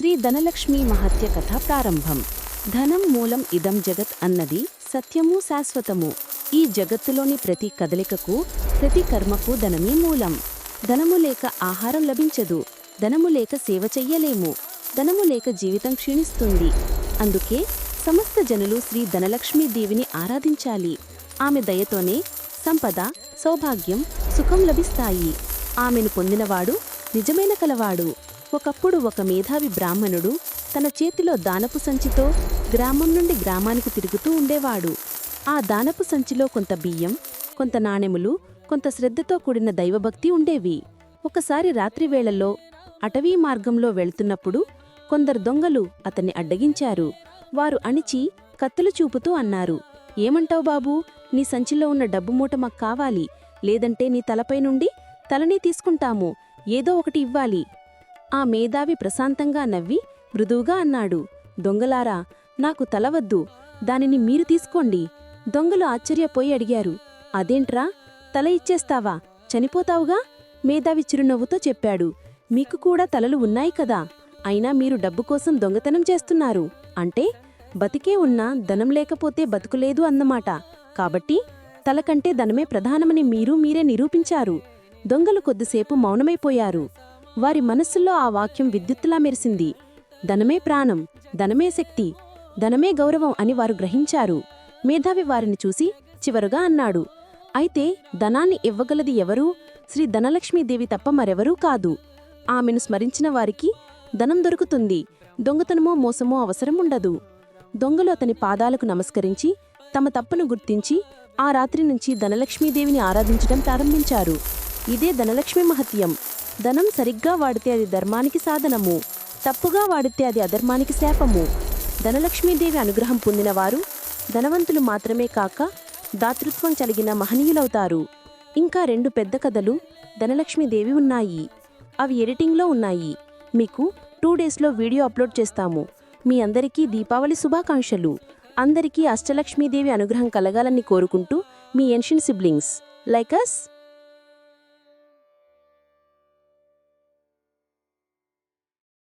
శ్రీ ధనలక్ష్మి మహత్య కథ ప్రారంభం. ధనం మూలం ఇదం జగత్ అన్నది సత్యము శాశ్వతము. ఈ జగత్తులోని ప్రతి కదలికకు ప్రతి కర్మకు ధనమే మూలం. ధనము లేక ఆహారం లభించదు. ధనము లేక సేవ చెయ్యలేము. ధనము లేక జీవితం క్షీణిస్తుంది. అందుకే సమస్త జనులు శ్రీ ధనలక్ష్మీ దేవిని ఆరాధించాలి. ఆమె దయతోనే సంపద సౌభాగ్యం సుఖం లభిస్తాయి. ఆమెను పొందినవాడు నిజమైన కలవాడు. ఒకప్పుడు ఒక మేధావి బ్రాహ్మణుడు తన చేతిలో దానపు సంచితో గ్రామం నుండి గ్రామానికి తిరుగుతూ ఉండేవాడు. ఆ దానపు సంచిలో కొంత బియ్యం కొంత నాణెములు కొంత శ్రద్ధతో కూడిన దైవభక్తి ఉండేవి. ఒకసారి రాత్రివేళల్లో అటవీ మార్గంలో వెళ్తున్నప్పుడు కొందరు దొంగలు అతన్ని అడ్డగించారు. వారు అణిచి కత్తులు చూపుతూ అన్నారు ఏమంటావు బాబూ? నీ సంచిలో ఉన్న డబ్బు మూట మాకు కావాలి. లేదంటే నీ తలపై నుండి తలని తీసుకుంటాము. ఏదో ఒకటి ఇవ్వాలి. ఆ మేధావి ప్రశాంతంగా నవ్వి మృదువుగా అన్నాడు. దొంగలారా నాకు తలవద్దు. దానిని మీరు తీసుకోండి. దొంగలు ఆశ్చర్యపోయి అడిగారు. అదేంట్రా? తల ఇచ్చేస్తావా? చనిపోతావుగా? మేధావి చిరునవ్వుతో చెప్పాడు. మీకు కూడా తలలు ఉన్నాయి కదా. అయినా మీరు డబ్బు కోసం దొంగతనం చేస్తున్నారు. అంటే బతికే ఉన్నా ధనం లేకపోతే బతుకులేదు అన్నమాట. కాబట్టి తలకంటే ధనమే ప్రధానమని మీరు మీరే నిరూపించారు. దొంగలు కొద్దిసేపు మౌనమైపోయారు. వారి మనస్సుల్లో ఆ వాక్యం విద్యుత్తులా మెరిసింది. ధనమే ప్రాణం ధనమే శక్తి ధనమే గౌరవం అని వారు గ్రహించారు. మేధావి వారిని చూసి చివరుగా అన్నాడు అయితే ధనాన్ని ఇవ్వగలది ఎవరూ? శ్రీ ధనలక్ష్మీదేవి తప్ప మరెవరూ కాదు. ఆమెను స్మరించిన వారికి ధనం దొరుకుతుంది. దొంగతనమో మోసమో అవసరం ఉండదు. దొంగలు అతని పాదాలకు నమస్కరించి తమ తప్పును గుర్తించి ఆ రాత్రి నుంచి ధనలక్ష్మీదేవిని ఆరాధించడం ప్రారంభించారు. ఇదే ధనలక్ష్మి మహత్యం. ధనం సరిగ్గా వాడితే అది ధర్మానికి సాధనము. తప్పుగా వాడితే అది అధర్మానికి శాపము. ధనలక్ష్మీదేవి అనుగ్రహం పొందినవారు ధనవంతులు మాత్రమే కాక దాతృత్వం కలిగిన మహనీయులవుతారు. ఇంకా రెండు పెద్ద కథలు ధనలక్ష్మీదేవి ఉన్నాయి. అవి ఎడిటింగ్లో ఉన్నాయి. మీకు టూ డేస్లో వీడియో అప్లోడ్ చేస్తాము. మీ అందరికీ దీపావళి శుభాకాంక్షలు. అందరికీ అష్టలక్ష్మీదేవి అనుగ్రహం కలగాలని కోరుకుంటూ మీ ఎన్షన్ సిబ్లింగ్స్. Like us.